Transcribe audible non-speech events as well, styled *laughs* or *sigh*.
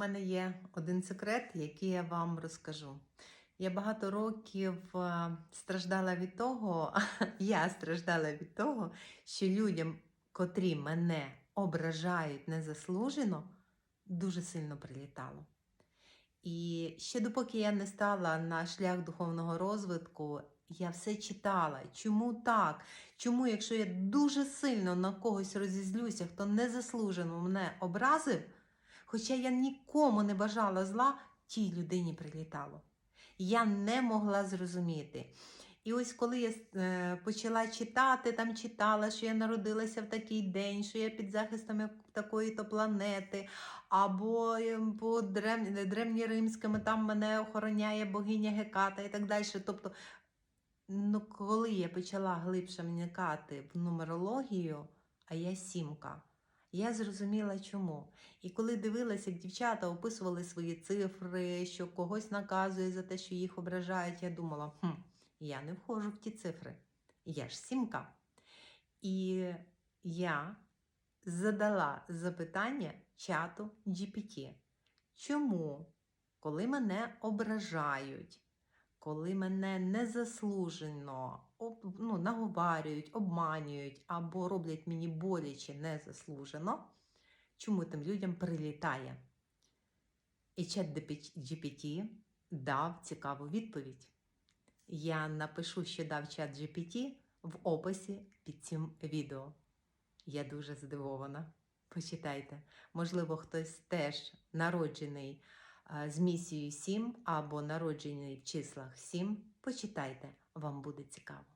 мене є один секрет, який я вам розкажу. Я багато років е, страждала від того, *laughs* я страждала від того, що людям, котрі мене ображають незаслужено, дуже сильно прилітало. І ще допоки я не стала на шлях духовного розвитку, я все читала. Чому так? Чому, якщо я дуже сильно на когось розізлюся, хто незаслужено мене образив, хоча я нікому не бажала зла, тій людині прилітало. Я не могла зрозуміти. І ось коли я е, почала читати, там читала, що я народилася в такий день, що я під захистами такої-то планети, або е, по древ... древньоримськими там мене охороняє богиня Геката і так далі. Тобто, ну, коли я почала глибше вникати в нумерологію, а я сімка, я зрозуміла чому. І коли дивилася, як дівчата описували свої цифри, що когось наказує за те, що їх ображають, я думала, хм, я не входжу в ті цифри. Я ж сімка. І я задала запитання чату GPT. Чому, коли мене ображають, коли мене незаслужено об, ну, наговарюють, обманюють або роблять мені боляче незаслужено, чому тим людям прилітає? І чат GPT дав цікаву відповідь. Я напишу, що дав чат GPT в описі під цим відео. Я дуже здивована. Почитайте. Можливо, хтось теж народжений з місією 7 або народжений в числах 7. Почитайте, вам буде цікаво.